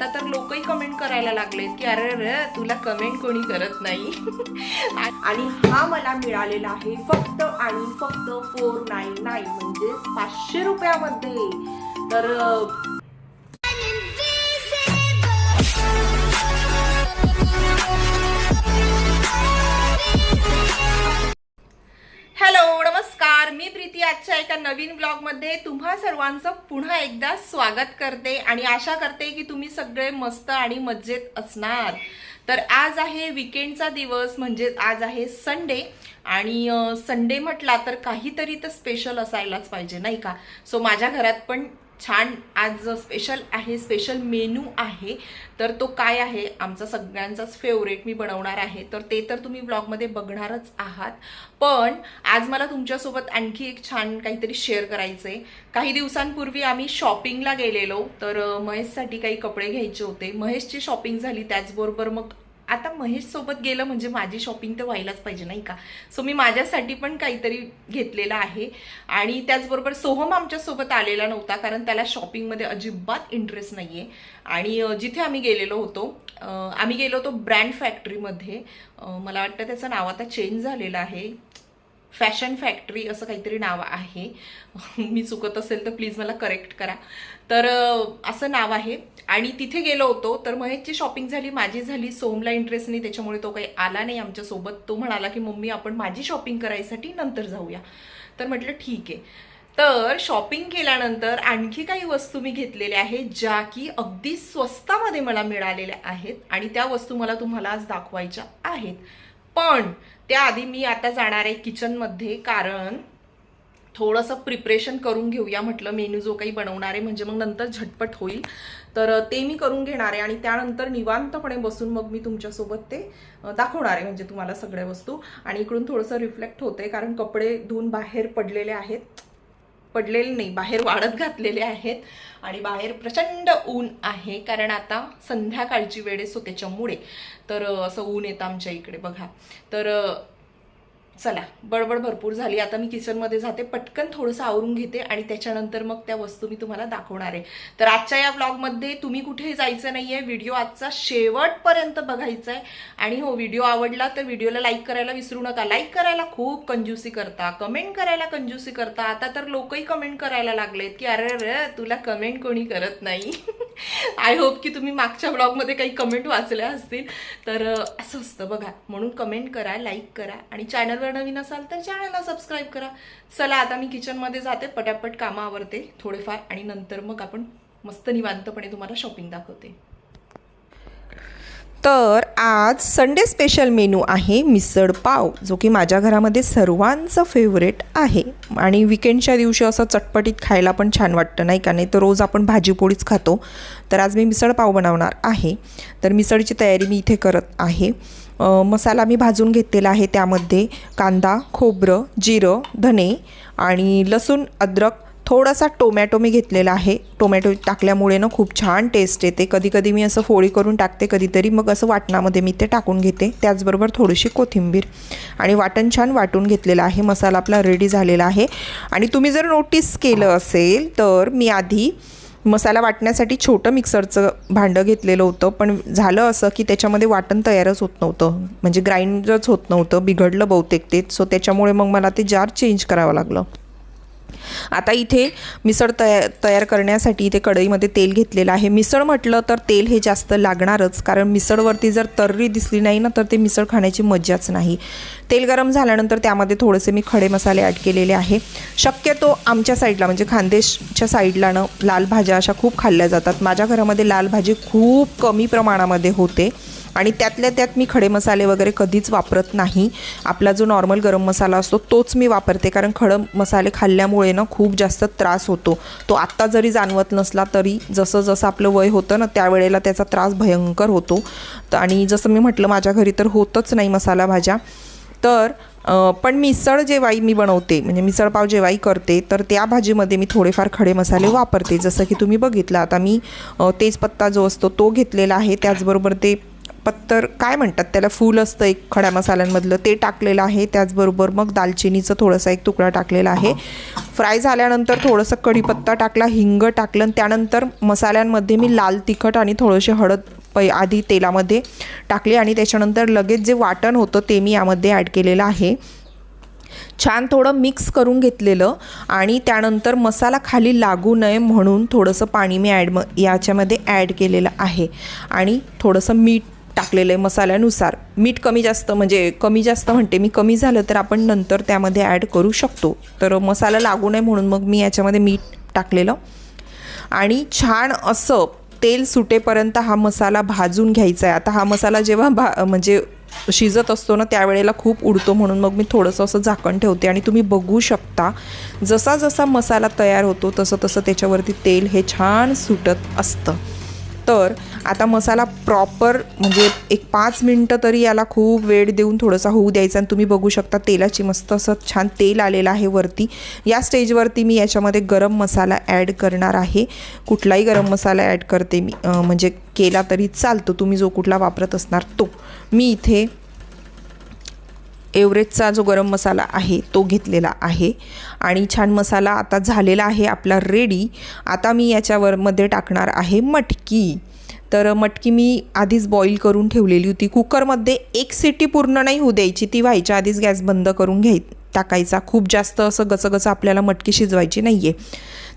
आता तर लोकही कमेंट करायला लागलेत की अरे रे तुला कमेंट कोणी करत नाही? आणि हा मला मिळालेला आहे फक्त आणि फक्त फोर नाईन नाईन म्हणजे पाचशे रुपयामध्ये. तर हॅलो नमस्कार मी प्रीती आजच्या एका नवीन ब्लॉगमध्ये तुम्हा सर्वांचं पुन्हा एकदा स्वागत करते आणि आशा करते की तुम्ही सगळे मस्त आणि मजेत असणार. तर आज आहे विकेंडचा दिवस म्हणजे आज आहे संडे आणि संडे म्हटला तर काहीतरी तर स्पेशल असायलाच पाहिजे नाही का? सो माझ्या घरात पण छान आज स्पेशल आहे स्पेशल मेनू आहे. तर तो काय आहे? आमचा सगळ्यांचाच फेवरेट मी बनवणार आहे. तर ते तर तुम्ही ब्लॉगमध्ये बघणारच आहात. पण आज मला तुमच्यासोबत आणखी एक छान काहीतरी शेअर करायचं आहे काही दिवसांपूर्वी आम्ही शॉपिंगला गेलेलो. तर महेशसाठी काही कपडे घ्यायचे होते. महेशची शॉपिंग झाली त्याचबरोबर मग आता महेश सोबत गेलं म्हणजे माझी शॉपिंग तर व्हायलाच पाहिजे नाही का? सो मी माझ्यासाठी पण काहीतरी घेतलेलं आहे. आणि त्याचबरोबर सोहम आमच्यासोबत आलेला नव्हता कारण त्याला शॉपिंगमध्ये अजिबात इंटरेस्ट नाही आहे आणि जिथे आम्ही गेलेलो होतो आम्ही गेलो होतो ब्रँड फॅक्टरीमध्ये मला वाटतं त्याचं नाव आता चेंज झालेलं आहे. फॅशन फॅक्टरी असं काहीतरी नाव आहे. मी चुकत असेल तर प्लीज मला करेक्ट करा. तर असं नाव आहे. आणि तिथे गेलो होतो तर महेशची शॉपिंग झाली माझी झाली सोमला इंटरेस्ट नाही त्याच्यामुळे तो काही आला नाही आमच्यासोबत तो म्हणाला की मम्मी आपण माझी शॉपिंग करायसाठी नंतर जाऊया. तर म्हटलं ठीक आहे. तर शॉपिंग केल्यानंतर आणखी काही वस्तू मी घेतलेल्या आहेत ज्या की अगदी स्वस्तामध्ये मला मिळालेल्या आहेत आणि त्या वस्तू मला तुम्हाला आज दाखवायच्या आहेत. पण त्याआधी मी आता जाणार आहे किचनमध्ये कारण थोडंसं प्रिपरेशन करून घेऊया म्हटलं मेनू जो काही बनवणार आहे म्हणजे मग नंतर झटपट होईल. तर ते मी करून घेणार आहे आणि त्यानंतर निवांतपणे बसून मग मी तुमच्यासोबत ते दाखवणार आहे म्हणजे तुम्हाला सगळ्या वस्तू. आणि इकडून थोडंसं रिफ्लेक्ट होते कारण कपडे धुवून बाहेर पडलेले आहेत. पडलेले नाही बाहेर वाढत घातलेले आहेत. आणि बाहेर प्रचंड ऊन आहे कारण आता संध्याकाळची वेळ आहे सो त्याच्यामुळे. तर असं ऊन येतं आमच्या इकडे बघा. तर चला बडबड भरपूर झाली. आता मी किचनमध्ये जाते पटकन थोडंसं आवरून घेते आणि त्याच्यानंतर मग त्या वस्तू मी तुम्हाला दाखवणार आहे. तर आजच्या या ब्लॉगमध्ये तुम्ही कुठेही जायचं नाही आहे व्हिडिओ आजचा शेवटपर्यंत बघायचा आहे आणि हो व्हिडिओ आवडला तर व्हिडिओला लाईक करायला विसरू नका. लाईक करायला खूप कंजूसी करता. कमेंट करायला कंजूसी करता. आता तर लोकही कमेंट करायला लागलेत की अरे रे तुला कमेंट कोणी करत नाही. आय होप की तुम्ही मागच्या ब्लॉगमध्ये काही कमेंट वाचल्या असतील. तर असं असतं बघा. म्हणून कमेंट करा लाईक करा आणि चॅनलवर नवीन असाल तर चॅनलला सबस्क्राईब करा. चला आता मी किचनमध्ये जाते. पटापट कामं आवरते थोडेफार आणि नंतर मग आपण मस्त निवांतपणे तुम्हाला शॉपिंग दाखवते. तर आज संडे स्पेशल मेनू आहे मिसळ पाव जो की माझ्या घरामध्ये सर्वांचं फेवरेट आहे. आणि विकेंडच्या दिवशी असं चटपटीत खायला पण छान वाटतं नाही का? नाही तर रोज आपण भाजीपोळीच खातो. तर आज मी मिसळ पाव बनवणार आहे. तर मिसळची तयारी मी इथे करत आहे. मसाला मी भाजून घेतलेला आहे त्यामध्ये कांदा खोबरं जिरं धने आणि लसूण अद्रक थोडासा टोमॅटो मी घेतलेला आहे. टोमॅटो टाकल्यामुळे ना खूप छान टेस्ट येते. कधी कधी मी असं फोळी करून टाकते कधीतरी मग असं वाटणामध्ये मी ते टाकून घेते. त्याचबरोबर थोडीशी कोथिंबीर आणि वाटण छान वाटून घेतलेलं आहे. मसाला आपला रेडी झालेला आहे. आणि तुम्ही जर नोटीस केलं असेल तर मी आधी मसाला वाटण्यासाठी छोटं मिक्सरचं भांडं घेतलेलं होतं. पण झालं असं की त्याच्यामध्ये वाटण तयारच होत नव्हतं. म्हणजे ग्राइंडच होत नव्हतं. बिघडलं बहुतेक ते. सो त्याच्यामुळे मग मला ते जार चेंज करावं लागलं. आता इथे मिसळ तया तयार करण्यासाठी इथे कढईमध्ये तेल घेतलेलं आहे. मिसळ म्हटलं तर तेल हे जास्त लागणारच कारण मिसळवरती जर तर्री दिसली नाही ना तर ते मिसळ खाण्याची मज्जाच नाही. तेल गरम झाल्यानंतर त्यामध्ये थोडेसे मी खडे मसाले ॲड केलेले आहे. शक्यतो आमच्या साईडला म्हणजे खानदेशच्या साईडला ना लाल भाज्या अशा खूप खाल्ल्या जातात. माझ्या घरामध्ये लाल भाजी खूप कमी प्रमाणामध्ये होते आणि त्यातल्या त्यात मी खडे मसाले वगैरे कधीच वापरत नाही. आपला जो नॉर्मल गरम मसाला असतो तोच मी वापरते कारण खडं मसाले खाल्ल्यामुळे ना खूप जास्त त्रास होतो. तो आत्ता जरी जाणवत नसला तरी जसं जसं आपलं वय होतं ना त्यावेळेला त्याचा त्रास भयंकर होतो. तर आणि जसं मी म्हटलं माझ्या घरी तर होतच नाही मसाला भाज्या. तर पण मिसळ जेवाई मी बनवते म्हणजे मिसळपाव जेवाई करते तर त्या भाजीमध्ये मी थोडेफार खडे मसाले वापरते. जसं की तुम्ही बघितलं आता मी तेजपत्ता जो असतो तो घेतलेला आहे. त्याचबरोबर ते पत्तर काय म्हणतात त्याला? फूल असतं एक खड्या मसाल्यांमधलं. ते टाकलेलं आहे. त्याचबरोबर मग दालचिनीचं थोडंसं एक तुकडा टाकलेला आहे. फ्राय झाल्यानंतर थोडंसं कढीपत्ता टाकला हिंग टाकलं आणि त्यानंतर मसाल्यांमध्ये मी लाल तिखट आणि थोडंसे हळद पै आधी तेलामध्ये टाकली आणि त्याच्यानंतर लगेच जे वाटण होतं ते मी यामध्ये ॲड केलेलं आहे. छान थोडं मिक्स करून घेतलेलं आणि त्यानंतर मसाला खाली लागू नये म्हणून थोडंसं पाणी मी ॲड म याच्यामध्ये ॲड केलेलं आहे. आणि थोडंसं मीठ टाकलेलं आहे मसाल्यानुसार. मीठ कमी जास्त म्हणजे कमी जास्त म्हणते मी कमी झालं तर आपण नंतर त्यामध्ये ॲड करू शकतो. तर मसाला लागू नये म्हणून मग मी याच्यामध्ये मीठ टाकलेलं. आणि छान असं तेल सुटेपर्यंत हा मसाला भाजून घ्यायचा आहे. आता हा मसाला जेव्हा भा म्हणजे शिजत असतो ना त्यावेळेला खूप उडतो म्हणून मग मी थोडंसं असं झाकण ठेवते. आणि तुम्ही बघू शकता जसा जसा मसाला तयार होतो तसं तसं त्याच्यावरती तेल हे छान सुटत असतं. तर आता मसाला प्रॉपर म्हणजे एक पाच मिनटं तरी याला खूप वेळ देऊन थोडंसा होऊ द्यायचा आणि तुम्ही बघू शकता तेलाची मस्त असं छान तेल आलेलं आहे वरती. या स्टेजवरती मी याच्यामध्ये गरम मसाला ॲड करणार आहे. कुठलाही गरम मसाला ॲड करते मी. म्हणजे केला तरी चालतो. तुम्ही जो कुठला वापरत असणार तो. मी इथे एव्हरेजचा जो गरम मसाला आहे तो घेतलेला आहे. आणि छान मसाला आता झालेला आहे आपला रेडी आता मी याच्यावर मध्ये टाकणार आहे मटकी. तर मटकी मी आधीच बॉईल करून ठेवलेली होती. कुकरमध्ये एक सिटी पूर्ण नाही होऊ द्यायची. ती व्हायच्या आधीच गॅस बंद करून घ्याय टाकायचा. खूप जास्त असं गचगचं आपल्याला मटकी शिजवायची नाही आहे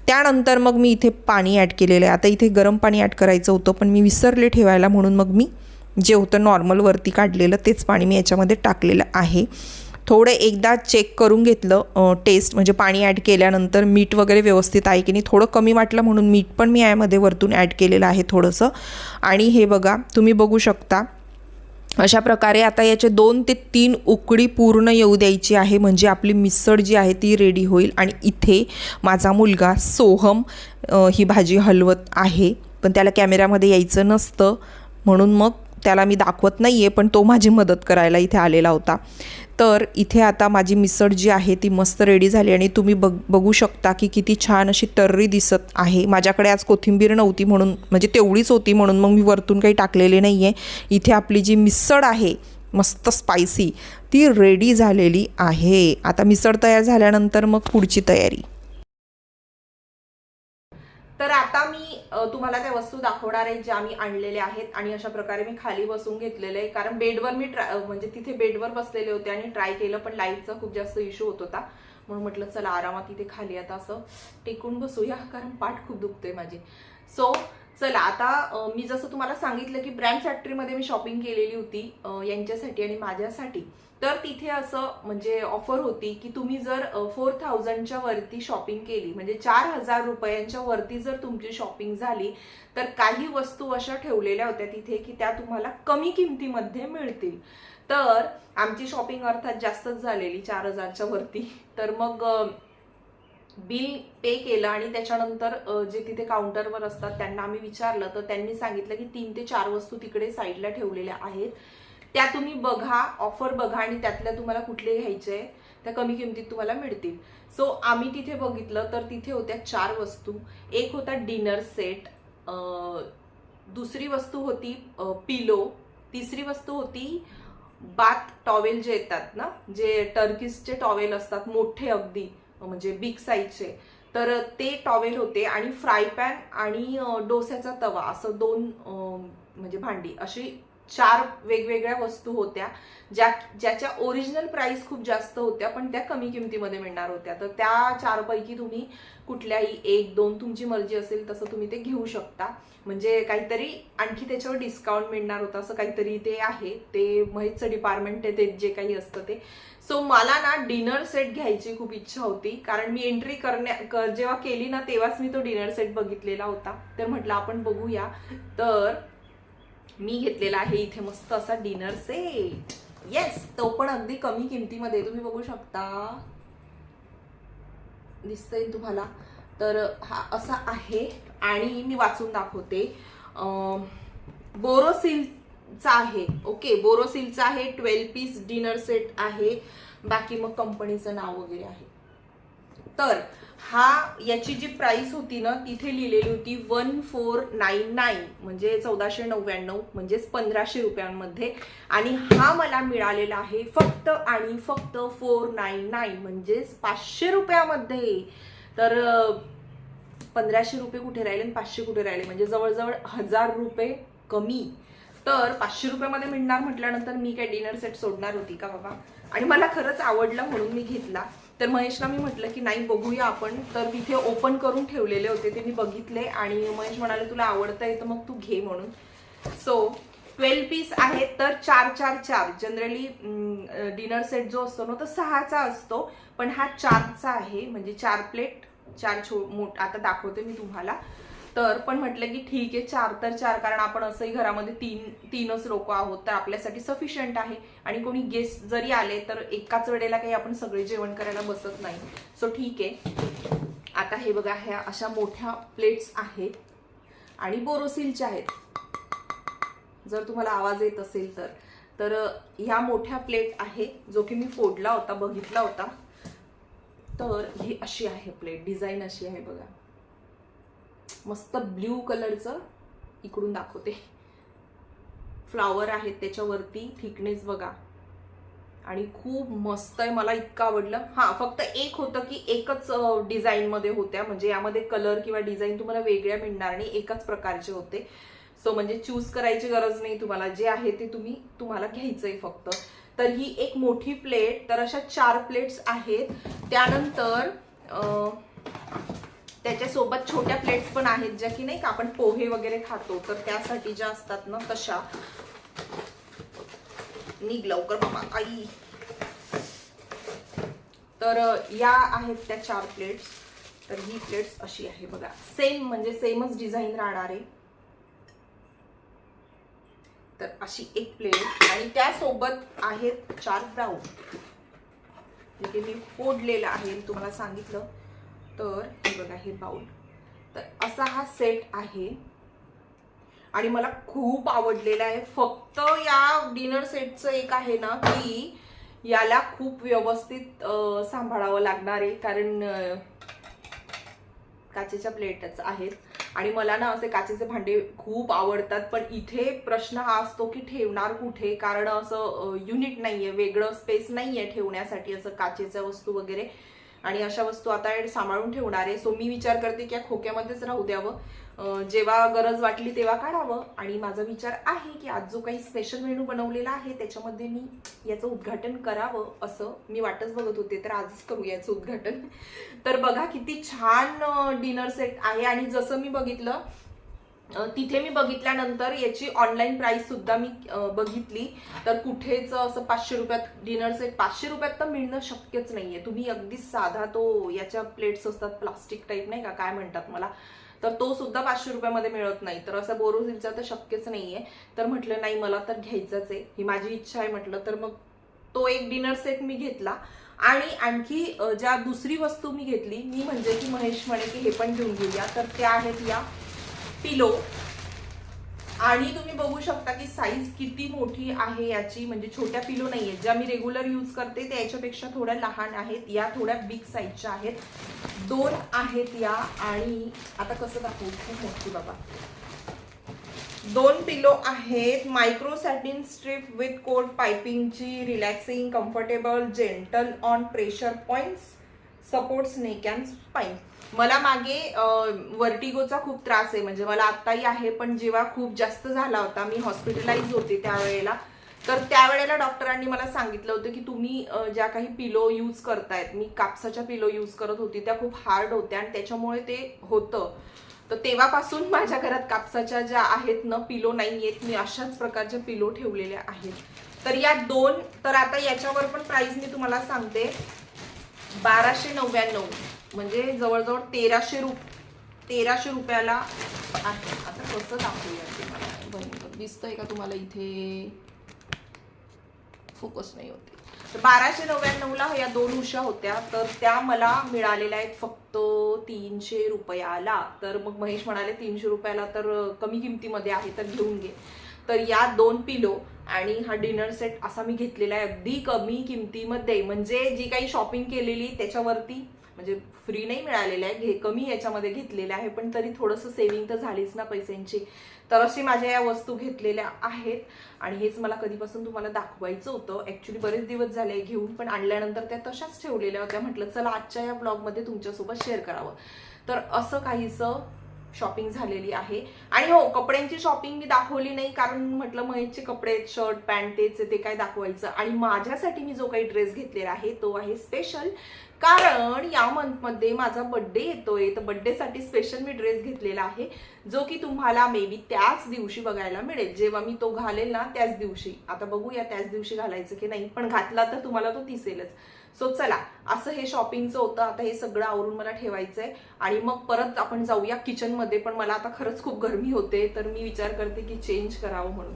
त्यानंतर मग मी इथे पाणी ॲड केलेलं आहे. आता इथे गरम पाणी ॲड करायचं होतं पण मी विसरले ठेवायला म्हणून मग मी जे होतं नॉर्मलवरती काढलेलं तेच पाणी मी याच्यामध्ये टाकलेलं आहे. थोडं एकदा चेक करून घेतलं टेस्ट म्हणजे पाणी ॲड केल्यानंतर मीठ वगैरे व्यवस्थित आहे की नाही थोडं कमी वाटलं म्हणून मीठ पण मी यामध्ये वरतून ॲड केलेलं आहे थोडंसं. आणि हे बघा तुम्ही बघू शकता अशा प्रकारे आता याचे दोन ते तीन उकडी पूर्ण येऊ द्यायची आहे. म्हणजे आपली मिसळ जी आहे ती रेडी होईल. आणि इथे माझा मुलगा सोहम ही भाजी हलवत आहे. पण त्याला कॅमेऱ्यामध्ये यायचं नसतं. म्हणून मग त्याला मी दाखवत नाही आहे पण तो माझी मदत करायला इथे आलेला होता. तर इथे आता माझी मिसळ जी आहे ती मस्त रेडी झाली आणि तुम्ही बघ बघू शकता की किती छान अशी तर्री दिसत आहे. माझ्याकडे आज कोथिंबीर नव्हती म्हणून म्हणजे तेवढीच होती म्हणून मग मी वरतून काही टाकलेले नाही आहे इथे आपली जी मिसळ आहे मस्त स्पायसी ती रेडी झालेली आहे. आता मिसळ तयार झाल्यानंतर मग पुढची तयारी. तर आता मी तुम्हाला त्या वस्तू दाखवणार आहे ज्या मी आणलेल्या आहेत आणि अशा प्रकारे मी खाली बसून घेतलेले आहे. कारण बेडवर मी ट्राय म्हणजे तिथे बेडवर बसलेले होते आणि ट्राय केलं पण लाईटचा खूप जास्त इश्यू होत होता. म्हणून म्हटलं चला आरामात इथे खाली आता असं टेकून बसूया कारण पाठ खूप दुखते माझी. सो चला आता मी जसं तुम्हाला सांगितलं की ब्रँड फॅक्टरीमध्ये मी शॉपिंग केलेली होती यांच्यासाठी आणि माझ्यासाठी. तर तिथे असं म्हणजे ऑफर होती की तुम्ही जर फोर थाउजंडच्या वरती शॉपिंग केली म्हणजे चार हजार रुपयांच्या वरती जर तुमची शॉपिंग झाली तर काही वस्तू अशा ठेवलेल्या होत्या तिथे की त्या तुम्हाला कमी किमतीमध्ये मिळतील. तर आमची शॉपिंग अर्थात जास्तच झालेली चार हजारच्या वरती. तर मग बिल पे केलं आणि त्याच्यानंतर जे तिथे काउंटरवर असतात त्यांना आम्ही विचारलं तर त्यांनी सांगितलं की तीन ते चार वस्तू तिकडे साईडला ठेवलेल्या आहेत. त्या तुम्ही बघा ऑफर बघा आणि त्यातल्या तुम्हाला कुठले घ्यायचे आहे त्या कमी किमतीत तुम्हाला मिळतील. सो आम्ही तिथे बघितलं तर तिथे होत्या चार वस्तू. एक होता डिनर सेट दुसरी वस्तू होती पिलो तिसरी वस्तू होती बाथ टॉवेल जे येतात ना जे टर्किसचे टॉवेल असतात मोठे अगदी म्हणजे बिग साईजचे तर ते टॉवेल होते आणि फ्राय पॅन आणि डोस्याचा तवा असं दोन म्हणजे भांडी अशी चार वेगवेगळ्या वस्तू होत्या ज्या ज्याच्या ओरिजिनल प्राइस खूप जास्त होत्या पण त्या कमी किमतीमध्ये मिळणार होत्या. तर त्या चारपैकी तुम्ही कुठल्याही एक दोन तुमची मर्जी असेल तसं तुम्ही ते घेऊ शकता. म्हणजे काहीतरी आणखी त्याच्यावर डिस्काउंट मिळणार होतं असं काहीतरी ते आहे. ते महेशचं डिपार्टमेंट आहे ते जे काही असतं ते. सो मला ना डिनर सेट घ्यायची खूप इच्छा होती. कारण मी एंट्री करण्या कर जेव्हा केली ना तेव्हाच मी तो डिनर सेट बघितलेला होता. तर म्हटलं आपण बघूया. तर मी घेतलेला आहे इथे मस्त असा डिनर सेट येस तो पण अगदी कमी किमतीमध्ये तुम्ही बघू शकता. दिसतंय तुम्हाला. तर हा असा आहे आणि मी वाचून दाखवते. बोरोसिलचा आहे. ओके बोरोसिलचा आहे. ट्वेल्व पीस डिनर सेट आहे. बाकी मग कंपनीचं नाव वगैरे आहे. तर हा याची जी प्राइस होती ना तिथे लिहिलेली होती वन फोर नाईन नाईन म्हणजे चौदाशे नव्याण्णव म्हणजेच पंधराशे रुपयांमध्ये. आणि हा मला मिळालेला आहे फक्त आणि फक्त फोर नाईन नाईन म्हणजेच पाचशे रुपयामध्ये. तर पंधराशे रुपये कुठे राहिले आणि पाचशे कुठे राहिले? म्हणजे जवळजवळ हजार रुपये कमी. तर पाचशे रुपयामध्ये मिळणार म्हटल्यानंतर मी काय डिनर सेट सोडणार होती का बाबा? आणि मला खरंच आवडलं म्हणून मी घेतला. तर महेशला मी म्हटलं की नाही बघूया आपण. तर तिथे ओपन करून ठेवलेले होते ते मी बघितले आणि महेश म्हणाले तुला आवडतंय तर मग तू घे म्हणून. सो ट्वेल्व पीस आहेत तर चार चार चार. जनरली डिनर सेट जो असतो ना तो सहाचा असतो. पण हा चारचा आहे म्हणजे चार प्लेट चार छो मोठ आता दाखवते मी तुम्हाला. तर पण म्हटलं की ठीक आहे चार तर चार कारण आपण असंही घरामध्ये तीन तीनच लोक आहोत तर आपल्यासाठी सफिशियंट आहे. आणि कोणी गेस्ट जरी आले तर एकाच वेळेला काही आपण सगळे जेवण करायला बसत नाही. सो ठीक आहे. आता हे बघा ह्या अशा मोठ्या प्लेट्स आहेत. आणि बोरोसिलच्या आहेत. जर तुम्हाला आवाज येत असेल तर. तर ह्या मोठ्या प्लेट आहे जो की मी फोडला होता बघितला होता. तर ही अशी आहे प्लेट डिझाईन अशी आहे बघा. मस्त ब्ल्यू कलरचं इकडून दाखवते. फ्लावर आहेत त्याच्यावरती थिकनेस बघा. आणि खूप मस्त आहे मला इतकं आवडलं. हा फक्त एक होतं की एकच डिझाईन मध्ये होत्या. म्हणजे यामध्ये कलर किंवा डिझाईन तुम्हाला वेगळ्या मिळणार नाही एकाच प्रकारचे होते. सो म्हणजे चूज करायची गरज नाही तुम्हाला. जे आहे ते तुम्ही तुम्हाला घ्यायचंय फक्त. तर ही एक मोठी प्लेट. तर अशा चार प्लेट्स आहेत. त्यानंतर त्याच्यासोबत छोट्या प्लेट्स पण आहेत ज्या की नाही का आपण पोहे वगैरे खातो. तर त्यासाठी ज्या असतात ना तशा. निघ लवकर बाबा आई. तर या आहेत त्या चार प्लेट्स तर ही प्लेट्स अशी आहे बघा. सेम म्हणजे सेमच डिझाईन राहणार आहे. तर अशी एक प्लेट आणि त्यासोबत आहेत चार ब्राऊन मी फोडलेलं आहे तुम्हाला सांगितलं. तर हे बघा हे बाउल तर असा हा सेट आहे. आणि मला खूप आवडलेला आहे. फक्त या डिनर सेटचं एक आहे ना की याला खूप व्यवस्थित सांभाळावं लागणार आहे. कारण काचेच्या प्लेटच आहेत. आणि मला ना असे काचेचे भांडे खूप आवडतात. पण इथे प्रश्न हा असतो की ठेवणार कुठे? कारण असं युनिट नाहीये. वेगळं स्पेस नाहीये ठेवण्यासाठी असं काचेच्या वस्तू वगैरे. आणि अशा वस्तू आता सांभाळून ठेवणार आहे. सो मी विचार करते की या खोक्यामध्येच राहू द्यावं. जेव्हा गरज वाटली तेव्हा काढावं. आणि माझा विचार आहे की आज जो काही स्पेशल मेनू बनवलेला आहे त्याच्यामध्ये मी याचं उद्घाटन करावं असं मी वाटच बघत होते. तर आजच करू याचं उद्घाटन. तर बघा किती छान डिनर सेट आहे. आणि जसं मी बघितलं तिथे मी बघितल्यानंतर याची ऑनलाईन प्राइस सुद्धा मी बघितली. तर कुठेच असं पाचशे रुपयात डिनर सेट पाचशे रुपयात तर मिळणं शक्यच नाहीये. तुम्ही अगदी साधा तो याच्या प्लेट्स असतात प्लास्टिक टाईप नाही का? काय म्हणतात मला? तर तो सुद्धा पाचशे रुपयामध्ये मिळत नाही. तर असं बोरोसिलचा तर शक्यच नाहीये. तर म्हटलं नाही मला तर घ्यायचंच आहे. ही माझी इच्छा आहे म्हटलं. तर मग तो एक डिनर सेट मी घेतला. आणि आणखी ज्या दुसरी वस्तू मी घेतली मी म्हणजे की महेश म्हणे की हे पण घेऊन घेऊया तर त्या आहेत या. पिलो. आणि तुम्ही बघू शकता की साईज किती मोठी आहे याची म्हणजे छोट्या पिलो नाही आहेत ज्या मी रेग्युलर यूज करते त्या याच्यापेक्षा थोड्या लहान आहेत. या थोड्या बिग साईजच्या आहेत. दोन आहेत या आणि आता कसं दाखवू? खूप मोठी बाबा दोन पिलो आहेत. Micro satin stripe with cord पायपिंगची relaxing comfortable gentle on pressure points support neck and spine मला मागे वर्टिगोचा खूप त्रास आहे. म्हणजे मला आत्ताही आहे पण जेव्हा खूप जास्त झाला होता मी हॉस्पिटलाइज होते त्यावेळेला तर त्यावेळेला डॉक्टरांनी मला सांगितलं होतं की तुम्ही ज्या काही पिलो यूज करतायत मी कापसाच्या पिलो यूज करत होती त्या खूप हार्ड होत्या आणि त्याच्यामुळे ते होतं. तर तेव्हापासून माझ्या घरात कापसाच्या ज्या आहेत ना पिलो नाही आहेत मी अशाच प्रकारच्या पिलो ठेवलेल्या आहेत. तर या दोन तर आता याच्यावर पण प्राइस मी तुम्हाला सांगते. बाराशे नव्याण्णव. म्हणजे जवळजवळ तेराशे रुप तेराशे रुपयाला आहे. आता कसं दाखवूया ते मला बरोबर दिसतंय का तुम्हाला इथे? फोकस नाही होते. तर बाराशे नव्याण्णवला या दोन उशा होत्या तर त्या मला मिळालेल्या आहेत फक्त तीनशे रुपयाला. तर मग महेश म्हणाले तीनशे रुपयाला तर कमी किमतीमध्ये आहे तर घेऊन घे. तर या दोन पिलो आणि हा डिनर सेट असा मी घेतलेला आहे अगदी कमी किमतीमध्ये. म्हणजे जी काही शॉपिंग केलेली त्याच्यावरती म्हणजे फ्री नाही मिळालेलं आहे. घे कमी याच्यामध्ये घेतलेले आहे पण तरी थोडंसं सेव्हिंग तर झालीच ना पैशांची. तर अशी माझ्या या वस्तू घेतलेल्या आहेत. आणि हेच मला कधीपासून तुम्हाला दाखवायचं होतं. ऍक्च्युली बरेच दिवस झाले घेऊन पण आणल्यानंतर त्या तशाच ठेवलेल्या होत्या. म्हटलं चला आजच्या या ब्लॉगमध्ये तुमच्यासोबत शेअर करावं. तर असं काहीसं शॉपिंग झालेली आहे. आणि हो कपड्यांची शॉपिंग मी दाखवली नाही कारण म्हटलं महेशचे कपडे शर्ट पॅन्ट तेच ते काय दाखवायचं. आणि माझ्यासाठी मी जो काही ड्रेस घेतलेला आहे तो आहे स्पेशल कारण या मंथमध्ये माझा बड्डे येतोय. तर बड्डेसाठी स्पेशल मी ड्रेस घेतलेला आहे जो की तुम्हाला मे बी त्याच दिवशी बघायला मिळेल. जेव्हा मी तो घालेल ना त्याच दिवशी. आता बघूया त्याच दिवशी घालायचं की नाही. पण घातला तर तुम्हाला तो दिसेलच. सो चला. असं हे शॉपिंगचं होतं. आता हे सगळं आवरून मला ठेवायचंय. आणि मग परत आपण जाऊया किचनमध्ये पण मला आता खरंच खूप गरमी होते. तर मी विचार करते की चेंज करावं म्हणून.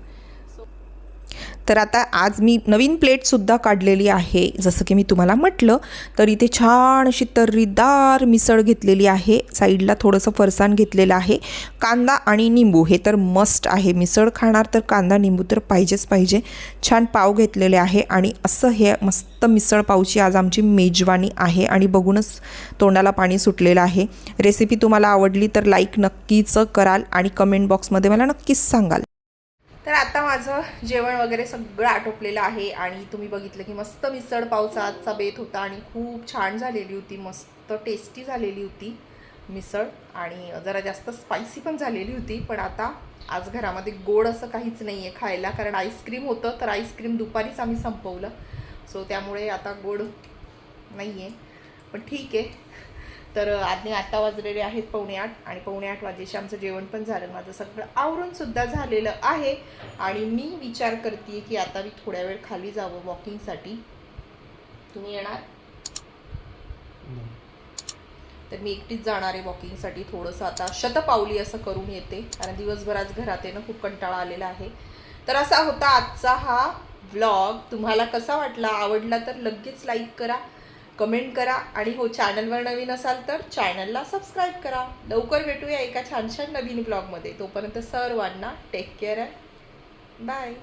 तर आता आज मी नवीन प्लेटसुद्धा काढलेली आहे. जसं की मी तुम्हाला म्हटलं तर इथे छान अशी तर्रीदार मिसळ घेतलेली आहे. साईडला थोडंसं फरसाण घेतलेलं आहे. कांदा आणि निंबू हे तर मस्ट आहे. मिसळ खाणार तर कांदा निंबू तर पाहिजेच पाहिजे. छान पाव घेतलेले आहे आणि असं हे मस्त मिसळ पावची आज आमची मेजवानी आहे आणि बघूनच तोंडाला पाणी सुटलेलं आहे. रेसिपी तुम्हाला आवडली तर लाईक नक्कीच कराल आणि कमेंट बॉक्समध्ये मला नक्कीच सांगाल. तर आता माझं जेवण वगैरे सगळं आटोपलेलं आहे आणि तुम्ही बघितलं की मस्त मिसळ पावचा आजचा बेत होता आणि खूप छान झालेली होती मस्त टेस्टी झालेली होती मिसळ आणि जरा जास्त स्पायसी पण झालेली होती. पण आता आज घरामध्ये गोड असं काहीच नाही आहे खायला कारण आईस्क्रीम होतं तर आईस्क्रीम दुपारीच आम्ही संपवलं. सो त्यामुळे आता गोड नाही आहे पण ठीक आहे. तर आधी आत्ता वाजलेले आहेत पावणे आठ आणि पावणे आठ वाजेशी आमचं जेवण पण झालं. माझं सगळं आवरूनसुद्धा झालेलं आहे. आणि मी विचार करते की आता मी थोड्या वेळ खाली जावं वॉकिंगसाठी तुम्ही येणार? तर मी एकटीच जाणार आहे वॉकिंगसाठी थोडंसं आता शतपावली असं करून येते. कारण दिवसभर आज घरात आहे ना खूप कंटाळा आलेला आहे. तर असा होता आजचा हा व्लॉग तुम्हाला कसा वाटला? आवडला तर लगेच लाईक करा. कमेंट करा आणि हो चॅनलवर नवीन असाल तर चॅनलला सबस्क्राईब करा. लवकर भेटूया एका छान छान नवीन ब्लॉगमध्ये तोपर्यंत सर्वांना टेक केअर आहे बाय